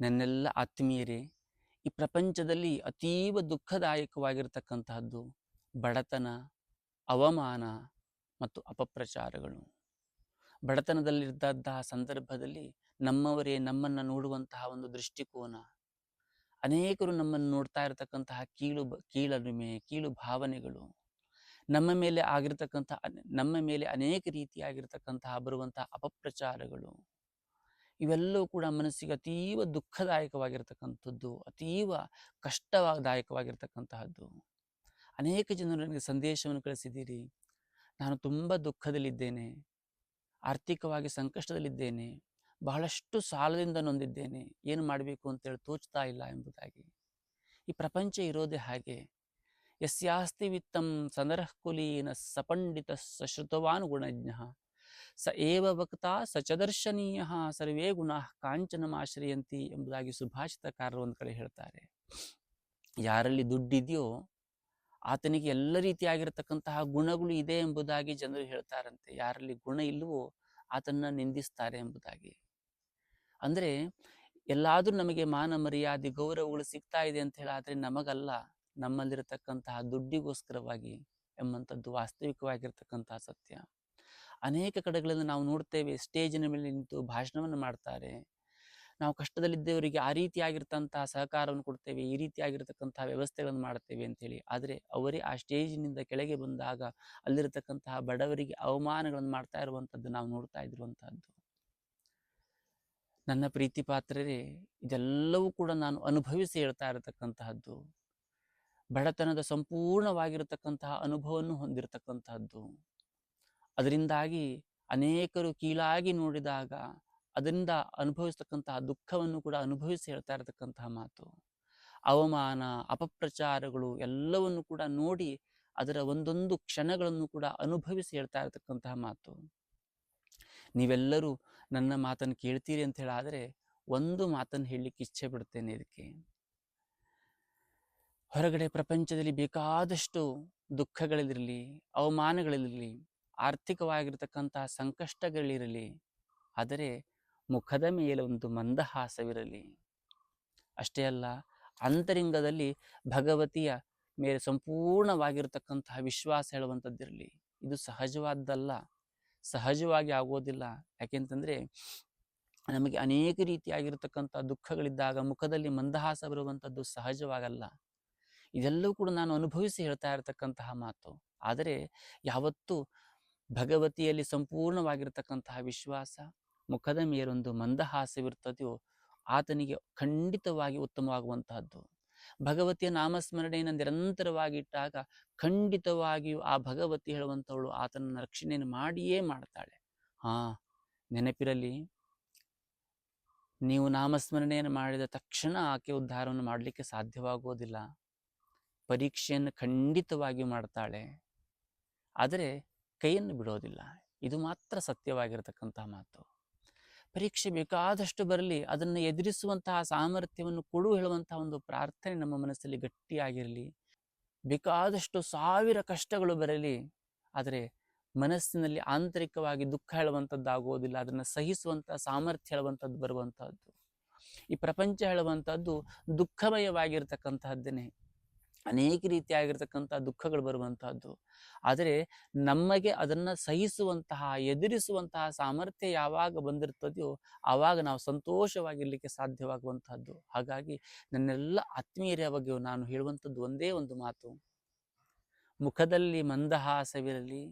ನನ್ನೆಲ್ಲ ಆತ್ಮೀಯರೇ, ಈ ಪ್ರಪಂಚದಲ್ಲಿ ಅತೀವ ದುಃಖದಾಯಕವಾಗಿರತಕ್ಕಂತಹದ್ದು ಬಡತನ, ಅವಮಾನ ಮತ್ತು ಅಪಪ್ರಚಾರಗಳು. ಬಡತನದಲ್ಲಿದ್ದಂತಹ ಸಂದರ್ಭದಲ್ಲಿ ನಮ್ಮವರೇ ನಮ್ಮನ್ನು ನೋಡುವಂತಹ ಒಂದು ದೃಷ್ಟಿಕೋನ. ಅನೇಕರು ನಮ್ಮನ್ನು ನೋಡ್ತಾ ಇರತಕ್ಕಂತಹ ಕೀಳು ಕೀಳರಿಮೆ, ಕೀಳು ಭಾವನೆಗಳು. ನಮ್ಮ ಮೇಲೆ ಆಗಿರ್ತಕ್ಕಂತಹ, ನಮ್ಮ ಮೇಲೆ ಅನೇಕ ರೀತಿಯಾಗಿರ್ತಕ್ಕಂತಹ ಬರುವಂತಹ ಅಪಪ್ರಚಾರಗಳು. ಇವೆಲ್ಲವೂ ಕೂಡ ಮನಸ್ಸಿಗೆ ಅತೀವ ದುಃಖದಾಯಕವಾಗಿರ್ತಕ್ಕಂಥದ್ದು, ಅತೀವ ಕಷ್ಟದಾಯಕವಾಗಿರ್ತಕ್ಕಂತಹದ್ದು ಅನೇಕ ಜನರು ನನಗೆ ಸಂದೇಶವನ್ನು ಕಳಿಸಿದ್ದೀರಿ. ನಾನು ತುಂಬ ದುಃಖದಲ್ಲಿದ್ದೇನೆ. ಆರ್ಥಿಕವಾಗಿ ಸಂಕಷ್ಟದಲ್ಲಿದ್ದೇನೆ. ಬಹಳಷ್ಟು ಸಾಲದಿಂದ ನೊಂದಿದ್ದೇನೆ. ಏನು ಮಾಡಬೇಕು ಅಂತೇಳಿ ತೋಚ್ತಾ ಇಲ್ಲ ಎಂಬುದಾಗಿ. ಈ ಪ್ರಪಂಚ ಇರೋದೇ ಹಾಗೆ. ಯಸ್ಯಾಸ್ತಿ ವಿತ್ತಂ ಸನರಃಕುಲೀನ ಸಪಂಡಿತ ಸಶ್ರುತವಾನ್ ಗುಣಜ್ಞ ಸ ಏವ ವಕ್ತಾ ಸ ಚದರ್ಶನೀಯ ದರ್ಶನೀಯ ಸರ್ವೇ ಗುಣ ಕಾಂಚನಮಾಶ್ರಯಂತಿ ಎಂಬುದಾಗಿ ಸುಭಾಷಿತಕಾರರು ಒಂದು ಕಡೆ ಹೇಳ್ತಾರೆ. ಯಾರಲ್ಲಿ ದುಡ್ಡಿದೆಯೋ ಆತನಿಗೆ ಎಲ್ಲ ರೀತಿಯಾಗಿರತಕ್ಕಂತಹ ಗುಣಗಳು ಇದೆ ಎಂಬುದಾಗಿ ಜನರು ಹೇಳ್ತಾರಂತೆ. ಯಾರಲ್ಲಿ ಗುಣ ಇಲ್ಲವೋ ಆತನ್ನ ನಿಂದಿಸ್ತಾರೆ ಎಂಬುದಾಗಿ. ಅಂದ್ರೆ ಎಲ್ಲಾದರೂ ನಮಗೆ ಮಾನ ಮರ್ಯಾದೆ ಗೌರವಗಳು ಸಿಗ್ತಾ ಇದೆ ಅಂತ ಹೇಳಾದ್ರೆ ನಮಗಲ್ಲ, ನಮ್ಮಲ್ಲಿರತಕ್ಕಂತಹ ದುಡ್ಡಿಗೋಸ್ಕರವಾಗಿ ಎಂಬಂಥದ್ದು ವಾಸ್ತವಿಕವಾಗಿರ್ತಕ್ಕಂತಹ ಸತ್ಯ. ಅನೇಕ ಕಡೆಗಳಲ್ಲಿ ನಾವು ನೋಡ್ತೇವೆ ಸ್ಟೇಜಿನ ಮೇಲೆ ನಿಂತು ಭಾಷಣವನ್ನು ಮಾಡ್ತಾರೆ. ನಾವು ಕಷ್ಟದಲ್ಲಿದ್ದವರಿಗೆ ಆ ರೀತಿಯಾಗಿರ್ತಂತಹ ಸಹಕಾರವನ್ನು ಕೊಡ್ತೇವೆ, ಈ ರೀತಿಯಾಗಿರ್ತಕ್ಕಂತಹ ವ್ಯವಸ್ಥೆಗಳನ್ನು ಮಾಡ್ತೇವೆ ಅಂತೇಳಿ ಆದರೆ ಅವರೇ ಆ ಸ್ಟೇಜಿನಿಂದ ಕೆಳಗೆ ಬಂದಾಗ ಅಲ್ಲಿರತಕ್ಕಂತಹ ಬಡವರಿಗೆ ಅವಮಾನಗಳನ್ನು ಮಾಡ್ತಾ ಇರುವಂಥದ್ದು ನಾವು ನೋಡ್ತಾ ಇದ್ದಿರುವಂತಹದ್ದು ನನ್ನ ಪ್ರೀತಿ ಪಾತ್ರರೇ, ಇದೆಲ್ಲವೂ ಕೂಡ ನಾನು ಅನುಭವಿಸಿ ಹೇಳ್ತಾ ಇರತಕ್ಕಂತಹದ್ದು. ಬಡತನದ ಸಂಪೂರ್ಣವಾಗಿರತಕ್ಕಂತಹ ಅನುಭವವನ್ನು ಹೊಂದಿರತಕ್ಕಂತಹದ್ದು. ಅದರಿಂದಾಗಿ ಅನೇಕರು ಕೀಳಾಗಿ ನೋಡಿದಾಗ ಅದರಿಂದ ಅನುಭವಿಸ್ತಕ್ಕಂತಹ ದುಃಖವನ್ನು ಕೂಡ ಅನುಭವಿಸಿ ಹೇಳ್ತಾ ಇರತಕ್ಕಂತಹ ಮಾತು. ಅವಮಾನ, ಅಪಪ್ರಚಾರಗಳು ಎಲ್ಲವನ್ನು ಕೂಡ ನೋಡಿ ಅದರ ಒಂದೊಂದು ಕ್ಷಣಗಳನ್ನು ಕೂಡ ಅನುಭವಿಸಿ ಹೇಳ್ತಾ ಇರತಕ್ಕಂತಹ ಮಾತು. ನೀವೆಲ್ಲರೂ ನನ್ನ ಮಾತನ್ನು ಕೇಳ್ತೀರಿ ಅಂತ ಹೇಳಾದರೆ ಒಂದು ಮಾತನ್ನು ಹೇಳಲಿಕ್ಕೆ ಇಚ್ಛೆ ಬಿಡ್ತೇನೆ ಇದಕ್ಕೆ. ಹೊರಗಡೆ ಪ್ರಪಂಚದಲ್ಲಿ ಬೇಕಾದಷ್ಟು ದುಃಖಗಳಿರಲಿ, ಅವಮಾನಗಳಿರಲಿ ಆರ್ಥಿಕವಾಗಿರ್ತಕ್ಕಂತಹ ಸಂಕಷ್ಟಗಳಿರಲಿ, ಆದರೆ ಮುಖದ ಮೇಲೆ ಒಂದು ಮಂದಹಾಸವಿರಲಿ. ಅಷ್ಟೇ ಅಲ್ಲ, ಅಂತರಿಂಗದಲ್ಲಿ ಭಗವತಿಯ ಮೇಲೆ ಸಂಪೂರ್ಣವಾಗಿರತಕ್ಕಂತಹ ವಿಶ್ವಾಸ ಹೇಳುವಂಥದ್ದಿರಲಿ. ಇದು ಸಹಜವಾದ್ದಲ್ಲ. ಸಹಜವಾಗಿ ಆಗೋದಿಲ್ಲ. ಯಾಕೆಂತಂದ್ರೆ, ನಮಗೆ ಅನೇಕ ರೀತಿಯಾಗಿರ್ತಕ್ಕಂಥ ದುಃಖಗಳಿದ್ದಾಗ ಮುಖದಲ್ಲಿ ಮಂದಹಾಸ ಬರುವಂಥದ್ದು ಸಹಜವಾಗಲ್ಲ. ಇದೆಲ್ಲವೂ ಕೂಡ ನಾನು ಅನುಭವಿಸಿ ಹೇಳ್ತಾ ಇರತಕ್ಕಂತಹ ಮಾತು. ಆದರೆ, ಯಾವತ್ತು ಭಗವತಿಯಲ್ಲಿ ಸಂಪೂರ್ಣವಾಗಿರ್ತಕ್ಕಂತಹ ವಿಶ್ವಾಸ, ಮುಖದ ಮೇಲೊಂದು ಮಂದಹಾಸವಿರ್ತದೆಯೋ ಆತನಿಗೆ ಖಂಡಿತವಾಗಿ ಉತ್ತಮವಾಗುವಂತಹದ್ದು. ಭಗವತಿಯ ನಾಮಸ್ಮರಣೆಯನ್ನು ನಿರಂತರವಾಗಿಟ್ಟಾಗ ಖಂಡಿತವಾಗಿಯೂ ಆ ಭಗವತಿ ಹೇಳುವಂಥವಳು ಆತನನ್ನ ರಕ್ಷಣೆಯನ್ನು ಮಾಡಿಯೇ ಮಾಡ್ತಾಳೆ. ಹಾ, ನೆನಪಿರಲಿ, ನೀವು ನಾಮಸ್ಮರಣೆಯನ್ನು ಮಾಡಿದ ತಕ್ಷಣ ಆಕೆ ಉದ್ಧಾರವನ್ನು ಮಾಡಲಿಕ್ಕೆ ಸಾಧ್ಯವಾಗುವುದಿಲ್ಲ ಪರೀಕ್ಷೆಯನ್ನು ಖಂಡಿತವಾಗಿಯೂ ಮಾಡ್ತಾಳೆ. ಆದರೆ ಕೈಯನ್ನು ಬಿಡೋದಿಲ್ಲ. ಇದು ಮಾತ್ರ ಸತ್ಯವಾಗಿರತಕ್ಕಂತಹ ಮಾತು. ಪರೀಕ್ಷೆ ಬೇಕಾದಷ್ಟು ಬರಲಿ, ಅದನ್ನು ಎದುರಿಸುವಂತಹ ಸಾಮರ್ಥ್ಯವನ್ನು ಕೊಡು ಹೇಳುವಂತಹ ಒಂದು ಪ್ರಾರ್ಥನೆ ನಮ್ಮ ಮನಸ್ಸಲ್ಲಿ ಗಟ್ಟಿಯಾಗಿರಲಿ. ಬೇಕಾದಷ್ಟು ಸಾವಿರ ಕಷ್ಟಗಳು ಬರಲಿ, ಆದರೆ ಮನಸ್ಸಿನಲ್ಲಿ ಆಂತರಿಕವಾಗಿ ದುಃಖ ಹೇಳುವಂಥದ್ದಾಗುವುದಿಲ್ಲ, ಅದನ್ನು ಸಹಿಸುವಂಥ ಸಾಮರ್ಥ್ಯ ಹೇಳುವಂಥದ್ದು ಬರುವಂಥದ್ದು. ಈ ಪ್ರಪಂಚ ಹೇಳುವಂಥದ್ದು ದುಃಖಮಯವಾಗಿರ್ತಕ್ಕಂತಹದ್ದೇನೆ. ಅನೇಕ ರೀತಿಯಾಗಿರ್ತಕ್ಕಂಥ ದುಃಖಗಳು ಬರುವಂತಹದ್ದು. ಆದರೆ ನಮಗೆ ಅದನ್ನು ಸಹಿಸುವಂತಹ, ಎದುರಿಸುವಂತಹ ಸಾಮರ್ಥ್ಯ ಯಾವಾಗ ಬಂದಿರ್ತದೆಯೋ ಆವಾಗ ನಾವು ಸಂತೋಷವಾಗಿರಲಿಕ್ಕೆ ಸಾಧ್ಯವಾಗುವಂತಹದ್ದು. ಹಾಗಾಗಿ ನನ್ನೆಲ್ಲ ಆತ್ಮೀಯರ ಬಗ್ಗೆ ನಾನು ಹೇಳುವಂಥದ್ದು ಒಂದೇ ಒಂದು ಮಾತು. ಮುಖದಲ್ಲಿ ಮಂದಹಾಸವಿರಲಿ,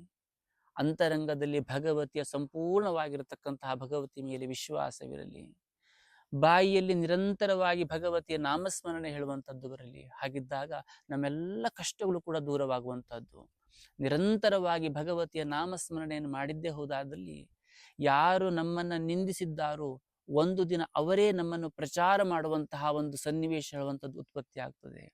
ಅಂತರಂಗದಲ್ಲಿ ಭಗವತಿಯ ಸಂಪೂರ್ಣವಾಗಿರತಕ್ಕಂತಹ ಭಗವತಿ ಮೇಲೆ ವಿಶ್ವಾಸವಿರಲಿ. ಬಾಯಿಯಲ್ಲಿ ನಿರಂತರವಾಗಿ ಭಗವತಿಯ ನಾಮಸ್ಮರಣೆ ಹೇಳುವಂಥದ್ದು ಬರಲಿ, ಹಾಗಿದ್ದಾಗ ನಮ್ಮೆಲ್ಲ ಕಷ್ಟಗಳು ಕೂಡ ದೂರವಾಗುವಂಥದ್ದು. ನಿರಂತರವಾಗಿ ಭಗವತಿಯ ನಾಮಸ್ಮರಣೆಯನ್ನು ಮಾಡಿದ್ದೇ ಹೋದಾದಲ್ಲಿ ಯಾರು ನಮ್ಮನ್ನ ನಿಂದಿಸಿದ್ದಾರೋ ಒಂದು ದಿನ ಅವರೇ ನಮ್ಮನ್ನು ಪ್ರಚಾರ ಮಾಡುವಂತಹ ಒಂದು ಸನ್ನಿವೇಶ ಹೇಳುವಂಥದ್ದು ಉತ್ಪತ್ತಿ ಆಗ್ತದೆ.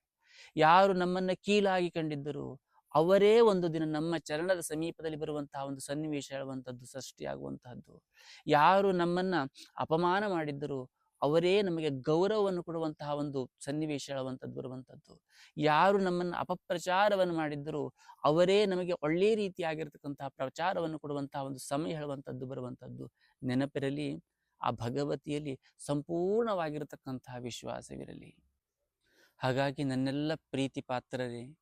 ಯಾರು ನಮ್ಮನ್ನ ಕೀಳಾಗಿ ಕಂಡಿದ್ದರು ಅವರೇ ಒಂದು ದಿನ ನಮ್ಮ ಚರಣದ ಸಮೀಪದಲ್ಲಿ ಬರುವಂತಹ ಒಂದು ಸನ್ನಿವೇಶ ಹೇಳುವಂಥದ್ದು ಸೃಷ್ಟಿಯಾಗುವಂತಹದ್ದು ಯಾರು ನಮ್ಮನ್ನ ಅಪಮಾನ ಮಾಡಿದ್ದರು ಅವರೇ ನಮಗೆ ಗೌರವವನ್ನು ಕೊಡುವಂತಹ ಒಂದು ಸನ್ನಿವೇಶ ಹೇಳುವಂಥದ್ದು ಬರುವಂಥದ್ದು. ಯಾರು ನಮ್ಮನ್ನು ಅಪಪ್ರಚಾರವನ್ನು ಮಾಡಿದ್ದರೂ ಅವರೇ ನಮಗೆ ಒಳ್ಳೆ ರೀತಿಯಾಗಿರ್ತಕ್ಕಂತಹ ಪ್ರಚಾರವನ್ನು ಕೊಡುವಂತಹ ಒಂದು ಸಮಯ ಹೇಳುವಂಥದ್ದು ಬರುವಂಥದ್ದು. ನೆನಪಿರಲಿ, ಆ ಭಗವತಿಯಲ್ಲಿ ಸಂಪೂರ್ಣವಾಗಿರತಕ್ಕಂತಹ ವಿಶ್ವಾಸವಿರಲಿ. ಹಾಗಾಗಿ ನನ್ನೆಲ್ಲ ಪ್ರೀತಿ ಪಾತ್ರರೇ,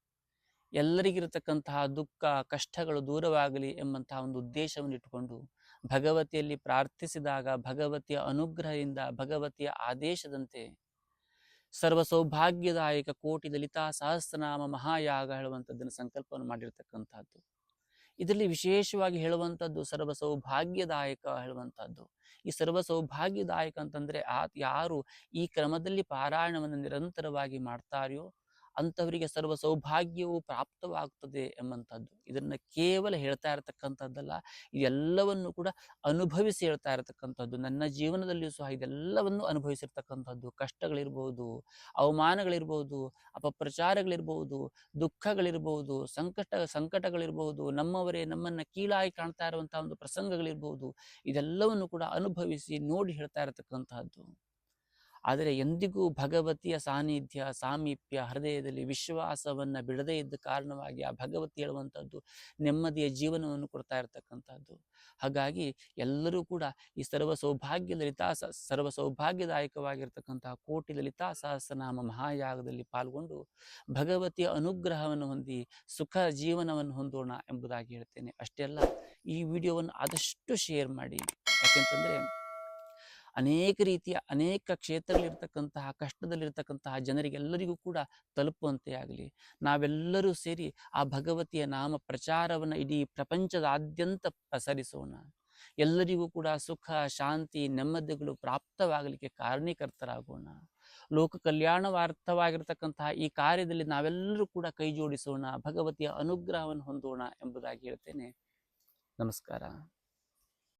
ಎಲ್ಲರಿಗಿರತಕ್ಕಂತಹ ದುಃಖ, ಕಷ್ಟಗಳು ದೂರವಾಗಲಿ ಎಂಬಂತಹ ಒಂದು ಉದ್ದೇಶವನ್ನು ಇಟ್ಟುಕೊಂಡು ಭಗವತಿಯಲ್ಲಿ ಪ್ರಾರ್ಥಿಸಿದಾಗ, ಭಗವತಿಯ ಅನುಗ್ರಹದಿಂದ, ಭಗವತಿಯ ಆದೇಶದಂತೆ ಸರ್ವ ಸೌಭಾಗ್ಯದಾಯಕ ಕೋಟಿ ದಲಿತಾ ಸಹಸ್ರನಾಮ ಮಹಾಯಾಗ ಹೇಳುವಂಥದ್ದನ್ನು ಸಂಕಲ್ಪವನ್ನು ಮಾಡಿರ್ತಕ್ಕಂಥದ್ದು. ಇದರಲ್ಲಿ ವಿಶೇಷವಾಗಿ ಹೇಳುವಂಥದ್ದು ಸರ್ವ ಸೌಭಾಗ್ಯದಾಯಕ ಹೇಳುವಂಥದ್ದು. ಈ ಸರ್ವ ಸೌಭಾಗ್ಯದಾಯಕ ಅಂತಂದ್ರೆ ಆ ಯಾರು ಈ ಕ್ರಮದಲ್ಲಿ ಪಾರಾಯಣವನ್ನು ನಿರಂತರವಾಗಿ ಮಾಡ್ತಾರೆಯೋ ಅಂಥವರಿಗೆ ಸರ್ವ ಸೌಭಾಗ್ಯವು ಪ್ರಾಪ್ತವಾಗ್ತದೆ ಎಂಬಂಥದ್ದು. ಇದನ್ನು ಕೇವಲ ಹೇಳ್ತಾ ಇರತಕ್ಕಂಥದ್ದಲ್ಲ, ಇದೆಲ್ಲವನ್ನು ಕೂಡ ಅನುಭವಿಸಿ ಹೇಳ್ತಾ ಇರತಕ್ಕಂಥದ್ದು. ನನ್ನ ಜೀವನದಲ್ಲಿಯೂ ಸಹ ಇದೆಲ್ಲವನ್ನು ಅನುಭವಿಸಿರ್ತಕ್ಕಂಥದ್ದು. ಕಷ್ಟಗಳಿರ್ಬೋದು, ಅವಮಾನಗಳಿರ್ಬೋದು, ಅಪಪ್ರಚಾರಗಳಿರ್ಬೋದು, ದುಃಖಗಳಿರ್ಬೋದು, ಸಂಕಟ, ಸಂಕಟಗಳಿರ್ಬೋದು, ನಮ್ಮವರೇ ನಮ್ಮನ್ನು ಕೀಳಾಗಿ ಕಾಣ್ತಾ ಇರುವಂತಹ ಒಂದು ಪ್ರಸಂಗಗಳಿರ್ಬೋದು, ಇದೆಲ್ಲವನ್ನು ಕೂಡ ಅನುಭವಿಸಿ ನೋಡಿ ಹೇಳ್ತಾ ಇರತಕ್ಕಂತಹದ್ದು ಆದರೆ ಎಂದಿಗೂ ಭಗವತಿಯ ಸಾನ್ನಿಧ್ಯ, ಸಾಮೀಪ್ಯ, ಹೃದಯದಲ್ಲಿ ವಿಶ್ವಾಸವನ್ನು ಬಿಡದೇ ಇದ್ದ ಕಾರಣವಾಗಿ ಆ ಭಗವತಿ ಹೇಳುವಂಥದ್ದು ನೆಮ್ಮದಿಯ ಜೀವನವನ್ನು ಕೊಡ್ತಾ ಇರತಕ್ಕಂಥದ್ದು. ಹಾಗಾಗಿ ಎಲ್ಲರೂ ಕೂಡ ಈ ಸರ್ವ ಸೌಭಾಗ್ಯ ಲಲಿತಾ ಸರ್ವ ಸೌಭಾಗ್ಯದಾಯಕವಾಗಿರ್ತಕ್ಕಂತಹ ಕೋಟಿ ಲಲಿತಾ ಸಹಸ್ರನಾಮ ಮಹಾಯಾಗದಲ್ಲಿ ಪಾಲ್ಗೊಂಡು ಭಗವತಿಯ ಅನುಗ್ರಹವನ್ನು ಹೊಂದಿ ಸುಖ ಜೀವನವನ್ನು ಹೊಂದೋಣ ಎಂಬುದಾಗಿ ಹೇಳ್ತೇನೆ. ಅಷ್ಟೇ ಅಲ್ಲ, ಈ ವಿಡಿಯೋವನ್ನು ಆದಷ್ಟು ಶೇರ್ ಮಾಡಿ. ಯಾಕೆಂತಂದ್ರೆ ಅನೇಕ ರೀತಿಯ, ಅನೇಕ ಕ್ಷೇತ್ರಗಳಿರ್ತಕ್ಕಂತಹ ಕಷ್ಟದಲ್ಲಿರ್ತಕ್ಕಂತಹ ಜನರಿಗೆಲ್ಲರಿಗೂ ಕೂಡ ತಲುಪುವಂತೆ ಆಗಲಿ. ನಾವೆಲ್ಲರೂ ಸೇರಿ ಆ ಭಗವತಿಯ ನಾಮ ಪ್ರಚಾರವನ್ನು ಇಡೀ ಪ್ರಪಂಚದಾದ್ಯಂತ ಪ್ರಸರಿಸೋಣ ಎಲ್ಲರಿಗೂ ಕೂಡ ಸುಖ, ಶಾಂತಿ, ನೆಮ್ಮದಿಗಳು ಪ್ರಾಪ್ತವಾಗಲಿಕ್ಕೆ ಕಾರಣೀಕರ್ತರಾಗೋಣ. ಲೋಕ ಕಲ್ಯಾಣವಾರ್ಥವಾಗಿರ್ತಕ್ಕಂತಹ ಈ ಕಾರ್ಯದಲ್ಲಿ ನಾವೆಲ್ಲರೂ ಕೂಡ ಕೈ ಜೋಡಿಸೋಣ, ಭಗವತಿಯ ಅನುಗ್ರಹವನ್ನು ಹೊಂದೋಣ ಎಂಬುದಾಗಿ ಹೇಳ್ತೇನೆ. ನಮಸ್ಕಾರ.